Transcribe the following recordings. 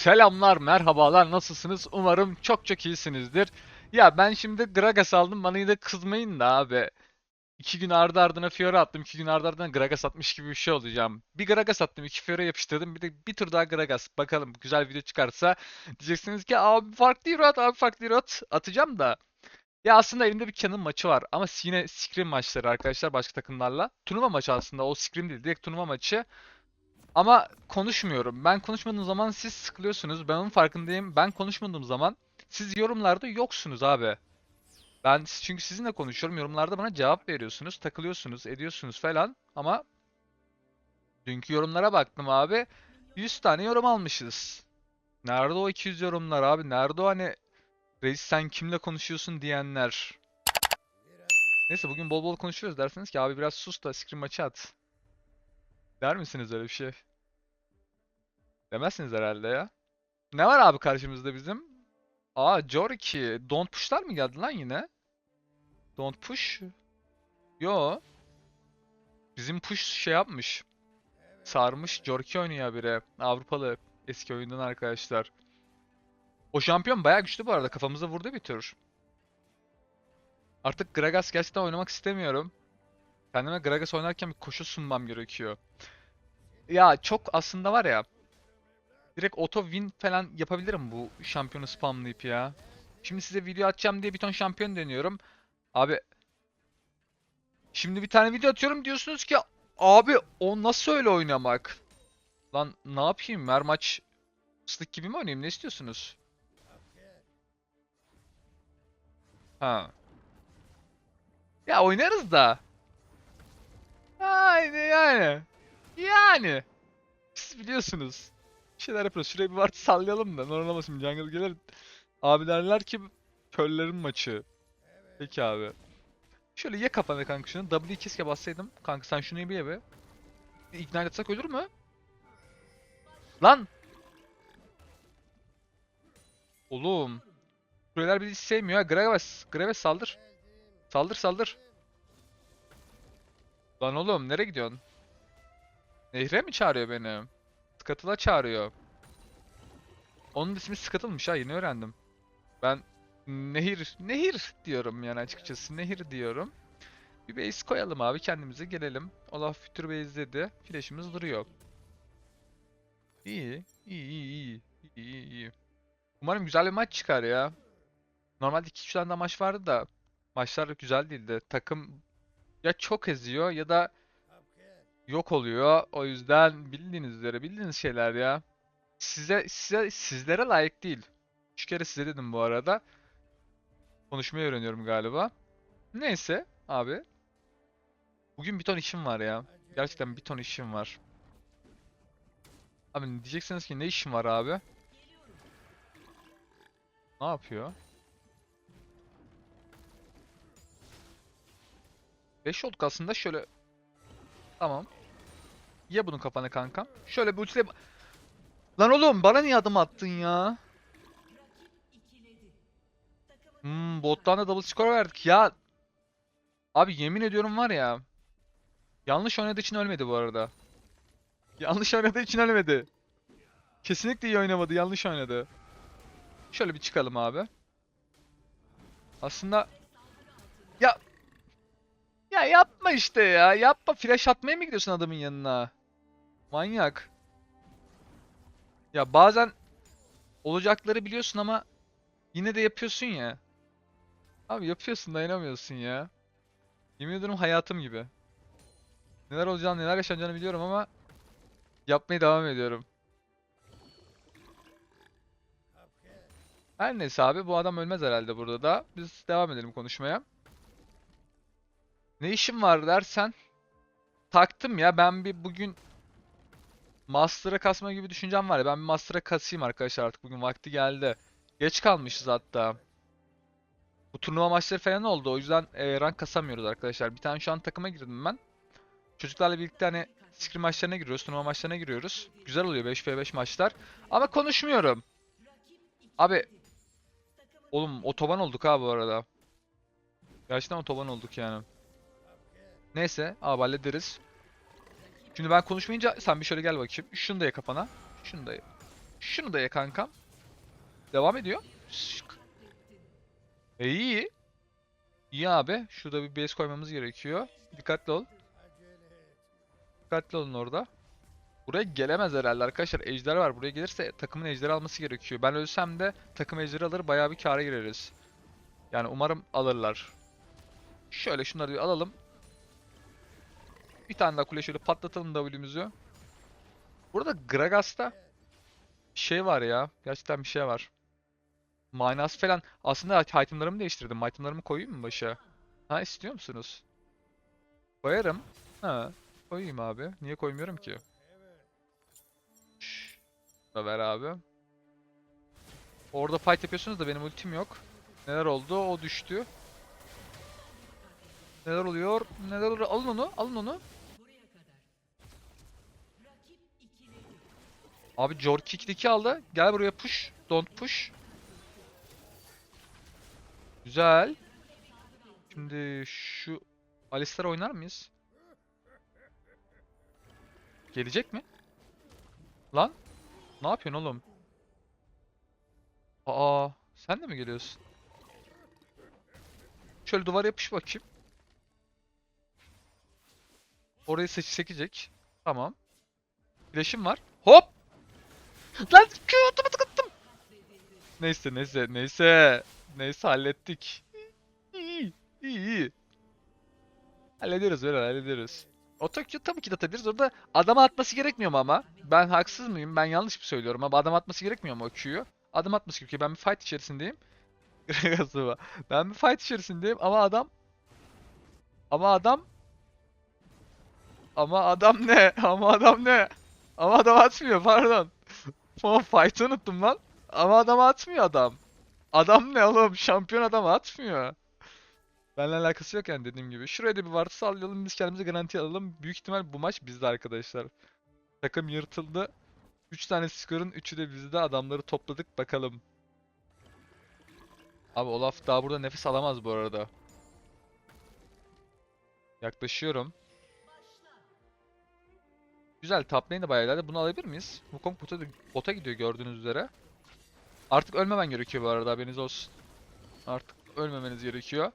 Selamlar, merhabalar, nasılsınız? Umarım çok çok iyisinizdir. Ya ben şimdi Gragas aldım, bana yine kızmayın da abi. İki gün ardı ardına Fiora attım, iki gün ardı ardına Gragas atmış gibi bir şey olacağım. Bir Gragas attım, iki Fiora yapıştırdım, bir de bir tur daha Gragas. Bakalım güzel video çıkarsa diyeceksiniz ki abi farklı hero abi farklı hero at. Atacağım da. Ya aslında elimde bir Canon maçı var ama yine Scrim maçları arkadaşlar başka takımlarla. Turnuva maçı aslında, o Scrim değil, direkt turnuva maçı. Ama konuşmuyorum. Ben konuşmadığım zaman siz sıkılıyorsunuz. Ben onun farkındayım. Ben konuşmadığım zaman siz yorumlarda yoksunuz abi. Ben çünkü sizinle konuşuyorum. Yorumlarda bana cevap veriyorsunuz, takılıyorsunuz, ediyorsunuz falan. Ama dünkü yorumlara baktım abi. 100 tane yorum almışız. Nerede o 200 yorumlar abi? Nerede o hani reis sen kimle konuşuyorsun diyenler. Neyse bugün bol bol konuşuyoruz derseniz ki abi biraz sus da screen maçı at. Der misiniz öyle bir şey? Demezsiniz herhalde ya. Ne var abi karşımızda bizim? Aa Joriki. Don't push'lar mı geldi lan yine? Don't push. Yo. Bizim push şey yapmış. Sarmış. Joriki oynuyor biri. Avrupalı. Eski oyundan arkadaşlar. O şampiyon bayağı güçlü bu arada. Kafamıza vurdu bir tür. Artık Gragas gerçekten oynamak istemiyorum. Kendime Gragas oynarken bir koşu sunmam gerekiyor. Ya çok aslında var ya. Direkt auto win falan yapabilirim bu şampiyonu spamlayıp ya. Şimdi size video atacağım diye bir ton şampiyon deniyorum. Abi Şimdi bir tane video atıyorum diyorsunuz ki abi o nasıl öyle oynamak? Lan ne yapayım? Her maç ıslık gibi mi oynayayım? Ne istiyorsunuz? Ha. Ya oynarız da. Yani. Siz biliyorsunuz. Bir şeyler yapıyoruz. Şuraya bir vartı sallayalım da. Normal olmasın. Jungle gelir. Abi derler ki köllerin maçı. Peki abi. Şöyle ye kafana kanka şunu. W'yi keşke bassaydım. Kanka sen şunu bir ye be. Ignite atsak ölür mü? Lan! Oğlum. Kuleler bizi sevmiyor ha. Graves. Graves saldır. Saldır saldır. Lan oğlum nereye gidiyorsun? Nehre mi çağırıyor beni? Skatıla çağırıyor. Onun ismi Skatılmış ha yeni öğrendim. Ben Nehir, Nehir diyorum yani açıkçası. Nehir diyorum. Bir base koyalım abi kendimize gelelim. Olaf Future base dedi. Flash'ımız duruyor. İyi, iyi, iyi, iyi, iyi, iyi. Umarım güzel bir maç çıkar ya. Normalde 2-3 tane daha maç vardı da maçlar güzel değildi. Takım ya çok eziyor ya da yok oluyor. O yüzden bildiğiniz üzere bildiğiniz şeyler ya. Size size sizlere layık değil. Üç kere size dedim bu arada. Konuşmayı öğreniyorum galiba. Neyse abi. Bugün bir ton işim var ya. Gerçekten bir ton işim var. Abi diyeceksiniz ki ne işim var abi? Ne yapıyor? 5 olduk aslında şöyle. Tamam. Ye bunun kafana kankam. Şöyle bir ultiyle... Lan oğlum bana niye adım attın ya? Hmm, bottan da double score verdik ya. Abi yemin ediyorum var ya. Yanlış oynadığı için ölmedi bu arada. Yanlış oynadığı için ölmedi. Kesinlikle iyi oynamadı, yanlış oynadı. Şöyle bir çıkalım abi. Aslında ya ya yapma işte ya. Yapma. Flash atmaya mı gidiyorsun adamın yanına? Manyak. Ya bazen olacakları biliyorsun ama yine de yapıyorsun ya. Abi yapıyorsun dayanamıyorsun ya. Yemin ediyorum hayatım gibi. Neler olacağını neler yaşanacağını biliyorum ama yapmaya devam ediyorum. Her neyse abi bu adam ölmez herhalde burada da. Biz devam edelim konuşmaya. Ne işim var dersen taktım ya ben bir bugün Master'a kasma gibi düşüncem var ya ben bir Master'a kasayım arkadaşlar artık bugün vakti geldi. Geç kalmışız hatta. Bu turnuva maçları falan oldu o yüzden e, rank kasamıyoruz arkadaşlar. Bir tane şu an takıma girdim ben. Çocuklarla birlikte hani scrim maçlarına giriyoruz, turnuva maçlarına giriyoruz. Güzel oluyor 5v5 maçlar. Ama konuşmuyorum. Abi Oğlum otoban olduk ha bu arada. Gerçekten otoban olduk yani. Neyse abi hallederiz. Şimdi ben konuşmayınca sen bir şöyle gel bakayım. Şunu da ye kafana. Şunu da ye. Şunu da ye kankam. Devam ediyor. Şık. E iyi. İyi abi. Şurada bir base koymamız gerekiyor. Dikkatli ol. Dikkatli olun orada. Buraya gelemez herhalde arkadaşlar. Ejder var. Buraya gelirse takımın ejderi alması gerekiyor. Ben ölsem de takım ejderi alır. Bayağı bir kâra gireriz. Yani umarım alırlar. Şöyle şunları bir alalım. Bir tane daha kule şöyle patlatalım W'müzü. Burada Gragas'ta şey var ya. Gerçekten bir şey var. Manası falan. Aslında itemlarımı değiştirdim. Itemlarımı koyayım mı başa? Ha istiyor musunuz? Koyarım. Ha. Koyayım abi. Niye koymuyorum ki? Da ver abi. Orada fight yapıyorsunuz da benim ultim yok. Neler oldu? O düştü. Neler oluyor? Neler oluyor? Alın onu. Alın onu. Abi Jorki 2'deki aldı. Gel buraya push. Don't push. Güzel. Şimdi şu Alistar oynar mıyız? Gelecek mi? Lan? Ne yapıyorsun oğlum? Aa, sen de mi geliyorsun? Şöyle duvara yapış bakayım. Orayı seç sekecek. Tamam. Flash'im var. Hop! Lan Q otomatik attım. Neyse neyse neyse. Neyse hallettik. İyi iyi iyi. Hallederiz böyle hallederiz. O Tokyo tabii ki de atabiliriz. Orada adama atması gerekmiyor mu ama? Ben haksız mıyım? Ben yanlış mı söylüyorum ama adam atması gerekmiyor mu o Q'yu? Adam atması gerekiyor. Ben bir fight içerisindeyim. Gragas'ı Ben bir fight içerisindeyim ama adam ama adam ama adam ne? Ama adam ne? Ama adam atmıyor pardon. Ama fight'ı unuttum lan. Ama adam atmıyor adam. Adam ne oğlum? Şampiyon adam atmıyor. Benimle alakası yok yani dediğim gibi. Şuraya da bir vartı sallayalım biz kendimizi garanti alalım. Büyük ihtimal bu maç bizde arkadaşlar. Takım yırtıldı. 3 tane skorun 3'ü de bizde. Adamları topladık bakalım. Abi Olaf daha burada nefes alamaz bu arada. Yaklaşıyorum. Güzel top lane de bayağı ileride. Bunu alabilir miyiz? Wukong bota, bota gidiyor gördüğünüz üzere. Artık ölmemen gerekiyor bu arada haberiniz olsun. Artık ölmemeniz gerekiyor.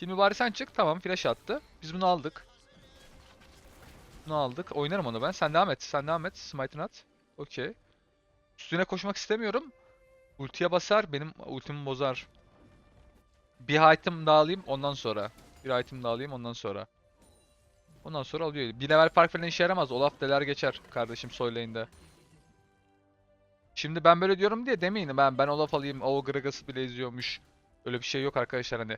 Şimdi bari sen çık. Tamam flash attı. Biz bunu aldık. Bunu aldık. Oynarım onu ben. Sen devam et. Sen devam et. Smite'ını at. Okey. Üstüne koşmak istemiyorum. Ultiye basar. Benim ultimi bozar. Bir item daha alayım ondan sonra. Bir item daha alayım ondan sonra. Ondan sonra alıyor. Bir level fark falan işe yaramaz. Olaf deler geçer kardeşim soy lane'de. Şimdi ben böyle diyorum diye demeyin ben ben Olaf alayım o Gragas'ı bile eziyormuş. Öyle bir şey yok arkadaşlar hani.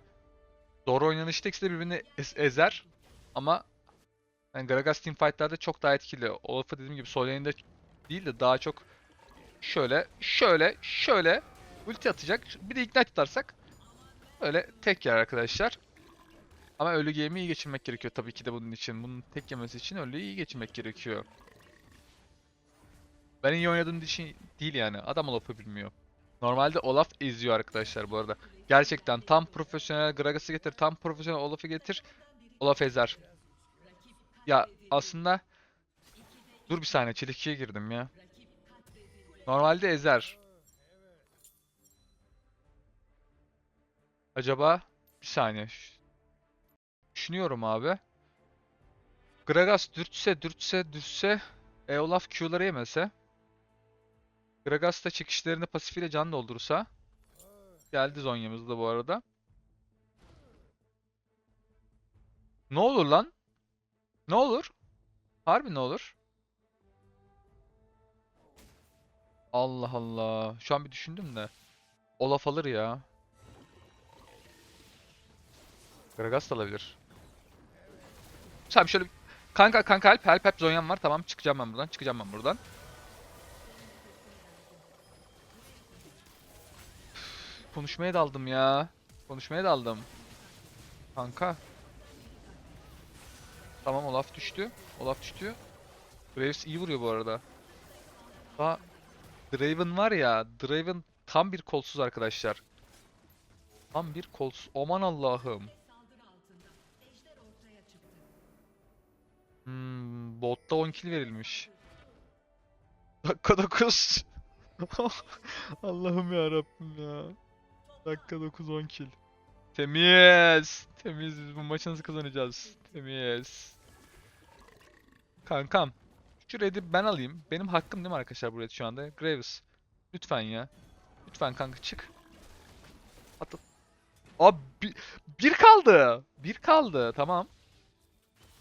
Doğru oynanışta ikisi de birbirini ez- ezer. Ama yani Gragas teamfight'larda çok daha etkili. Olaf'ı dediğim gibi soy lane'de değil de daha çok şöyle şöyle şöyle ulti atacak. Bir de ignite atarsak öyle tek yer arkadaşlar. Ama ölü game'i iyi geçirmek gerekiyor tabii ki de bunun için. Bunun tek yemesi için ölüyü iyi geçirmek gerekiyor. Ben iyi oynadığım için değil yani. Adam Olaf'ı bilmiyor. Normalde Olaf eziyor arkadaşlar bu arada. Gerçekten tam profesyonel Gragas'ı getir, tam profesyonel Olaf'ı getir. Olaf ezer. Ya aslında Dur bir saniye çelikçiye girdim ya. Normalde ezer. Acaba bir saniye. Düşünüyorum abi. Gragas dürtse dürtse dürtse e, Olaf Q'ları yemese. Gragas da çekişlerini pasifiyle can doldursa. Geldi Zonya'mız da bu arada. Ne olur lan? Ne olur? Harbi ne olur? Allah Allah. Şu an bir düşündüm de. Olaf alır ya. Gragas da alabilir. Tamam şöyle Kanka kanka help help help Zonya'm var. Tamam çıkacağım ben buradan. Çıkacağım ben buradan. Üf, Konuşmaya daldım ya. Konuşmaya daldım. Kanka. Tamam Olaf düştü. Olaf düştü. Graves iyi vuruyor bu arada. Daha Draven var ya. Draven tam bir kolsuz arkadaşlar. Tam bir kolsuz. Aman Allah'ım. Botta 10 kill verilmiş. Dakika 9. Allah'ım ya Rabbim ya. Dakika 9-10 kill. Temiz. Temiz. Biz bu maçı nasıl kazanacağız? Temiz. Kankam. Şu red'i ben alayım. Benim hakkım değil mi arkadaşlar bu red şu anda? Graves. Lütfen ya. Lütfen kanka çık. At at. Abi bir, bir kaldı. Bir kaldı. Tamam.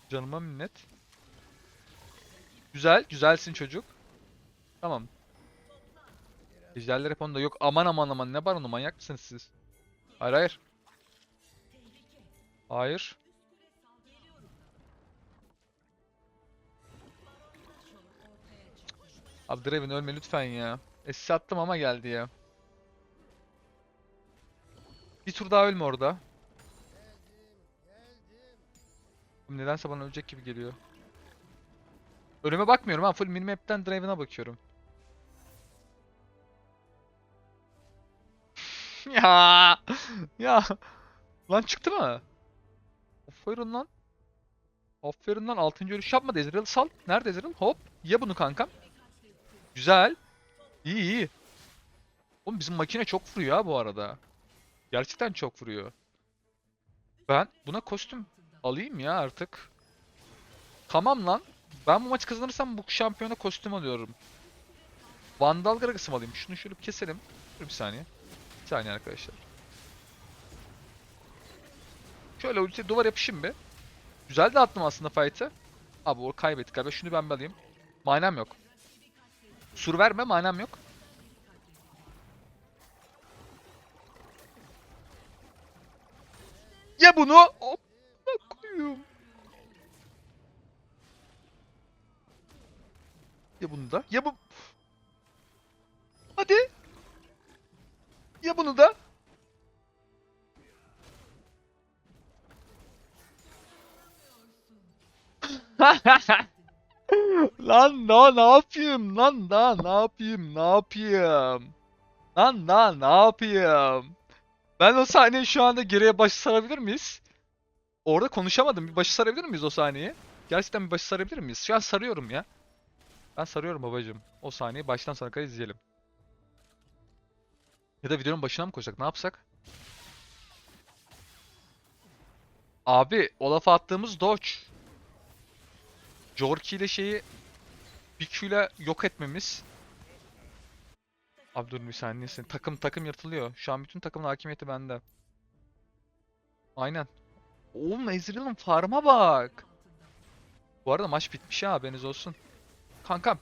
Canıma minnet. Güzel. Güzelsin çocuk. Tamam. Ejderler hep onda yok. Aman aman aman ne baronu manyak mısınız siz? Hayır hayır. Hayır. Abi Draven ölme lütfen ya. Essi attım ama geldi ya. Bir tur daha ölme orada. Nedense bana ölecek gibi geliyor. Önüme bakmıyorum ha. Full minimap'ten Draven'a bakıyorum. Ya. Ya. Lan çıktı mı? Aferin lan. Aferin lan. 6. ölüş yapmadı. Ezreal sal. Nerede Ezreal? Hop. Ye bunu kankam. Güzel. İyi iyi. Oğlum bizim makine çok vuruyor ha bu arada. Gerçekten çok vuruyor. Ben buna kostüm alayım ya artık. Tamam lan. Ben bu maçı kazanırsam bu şampiyona kostüm alıyorum. Vandal Gragas'ı mı alayım? Şunu şöyle keselim. Dur bir saniye. Bir saniye arkadaşlar. Şöyle ulti duvar yapışayım bir. Güzel de attım aslında fight'ı. Abi o kaybettik galiba. Şunu ben alayım. Manam yok. Sur verme manam yok. Ya bunu. Hop. koyayım. Ya bunu da. Ya bu. Hadi. Ya bunu da. Lan daha ne yapayım? Lan daha ne yapayım? Ne yapayım? Lan daha ne yapayım? Ben o sahneyi şu anda geriye başı sarabilir miyiz? Orada konuşamadım. Bir başı sarabilir miyiz o sahneyi? Gerçekten bir başı sarabilir miyiz? Şu an sarıyorum ya. Ben sarıyorum babacığım. O sahneyi baştan sona kadar izleyelim. Ya da videonun başına mı koysak? Ne yapsak? Abi Olaf'a attığımız dodge. Jorki ile şeyi bir Q'yla yok etmemiz. Abi dur bir saniye. Takım takım yırtılıyor. Şu an bütün takımın hakimiyeti bende. Aynen. Oğlum Ezreal'ın farm'a bak. Bu arada maç bitmiş ha haberiniz olsun. Kankam.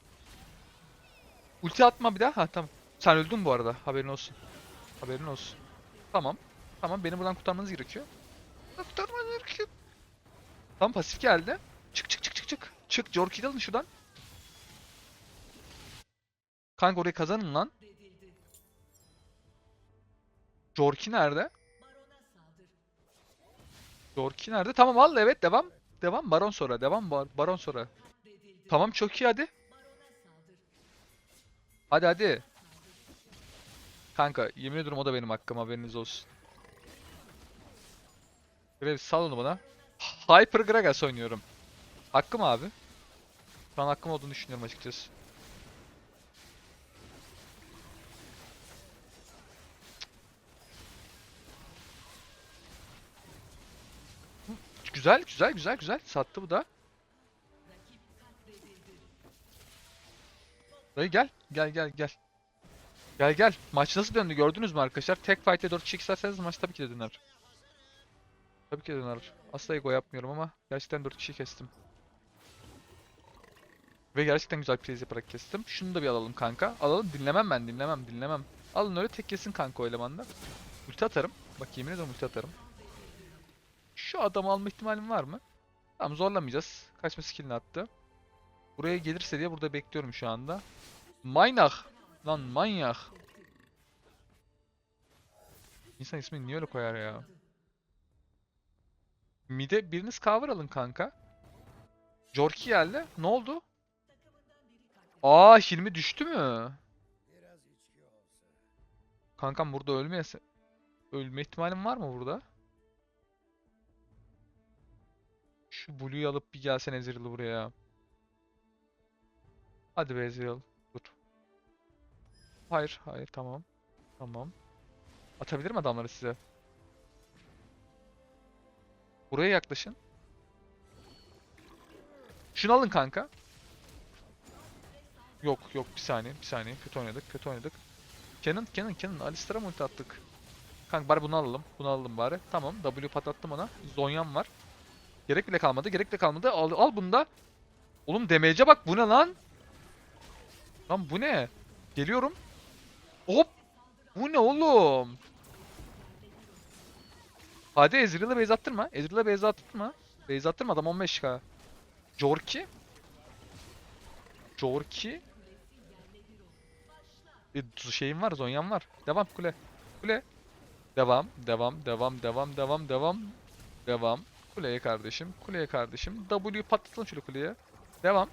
Ulti atma bir daha. Ha tamam. Sen öldün bu arada. Haberin olsun. Haberin olsun. Tamam. Tamam beni buradan kurtarmanız gerekiyor. Kurtarmanız gerekiyor. Tamam pasif geldi. Çık çık çık çık çık. Çık Jorki'yi alın şuradan. Kanka orayı kazanın lan. Jorki nerede? Jorki nerede? Tamam al evet devam. Devam Baron sonra. Devam Bar Baron sonra. Tamam çok iyi hadi. Hadi hadi. Kanka yemin ediyorum o da benim hakkım haberiniz olsun. Graves sal onu bana. Hyper Gragas oynuyorum. Hakkım abi. Şu an hakkım olduğunu düşünüyorum açıkçası. Güzel, güzel, güzel, güzel. Sattı bu da. Dayı gel. Gel, gel, gel. Gel, gel. Maç nasıl döndü gördünüz mü arkadaşlar? Tek fight'e 4 kişi isterseniz maç tabii ki de döner. Tabii ki de döner. Asla ego yapmıyorum ama gerçekten 4 kişi kestim. Ve gerçekten güzel plays yaparak kestim. Şunu da bir alalım kanka. Alalım. Dinlemem ben, dinlemem, dinlemem. Alın öyle tek kesin kanka o elemanda. Ulti atarım. Bak yemin ediyorum ulti atarım. Şu adamı alma ihtimalim var mı? Tamam zorlamayacağız. Kaçma skillini attı. Buraya gelirse diye burada bekliyorum şu anda. Manyak. Lan manyak. İnsan ismini niye öyle koyar ya? Mide biriniz cover alın kanka. Jorki geldi. Ne oldu? Aa Hilmi düştü mü? Kankam burada ölmeyese... Ölme ihtimalim var mı burada? Şu Blue'yu alıp bir gelsen Ezreal'ı buraya. Hadi be Ezreal. Dur. Hayır, hayır, tamam. Tamam. Atabilirim adamları size. Buraya yaklaşın. Şunu alın kanka. Yok yok bir saniye bir saniye kötü oynadık kötü oynadık. Canon Canon Canon Alistar'a mı attık? Kanka bari bunu alalım. Bunu alalım bari. Tamam W patlattım ona. Zonya'm var. Gerek bile kalmadı. Gerek bile kalmadı. Al, al bunu da. Oğlum damage'e bak bu ne lan? Lan bu ne? Geliyorum. Hop. Bu ne oğlum? Hadi Ezreal'a base attırma. Ezreal'a base attırma. Base attırma adam 15k. Jorki. Jorki. Bir şeyim var, Zonya'm var. Devam kule. Kule. Devam, devam, devam, devam, devam, devam. Devam. Kuleye kardeşim, kuleye kardeşim. W patlatalım şöyle kuleye. Devam.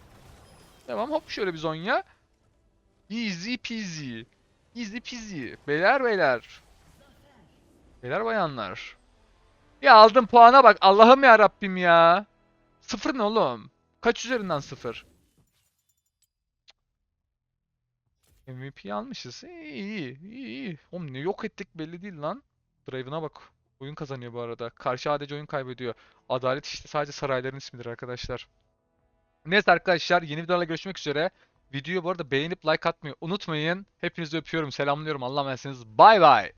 Devam, hop şöyle bir Zonya. Easy peasy. Easy peasy. Beyler beyler. Beyler bayanlar. Ya aldım puana bak. Allah'ım ya Rabbim ya. Sıfır ne oğlum? Kaç üzerinden sıfır? MVP almışız. İyi iyi iyi iyi. Oğlum ne yok ettik belli değil lan. Draven'a bak. Oyun kazanıyor bu arada. Karşı ADC oyun kaybediyor. Adalet işte sadece sarayların ismidir arkadaşlar. Neyse arkadaşlar yeni videolarla görüşmek üzere. Videoyu bu arada beğenip like atmayı unutmayın. Hepinizi öpüyorum, selamlıyorum. Allah'a emanetsiniz. Bay bay.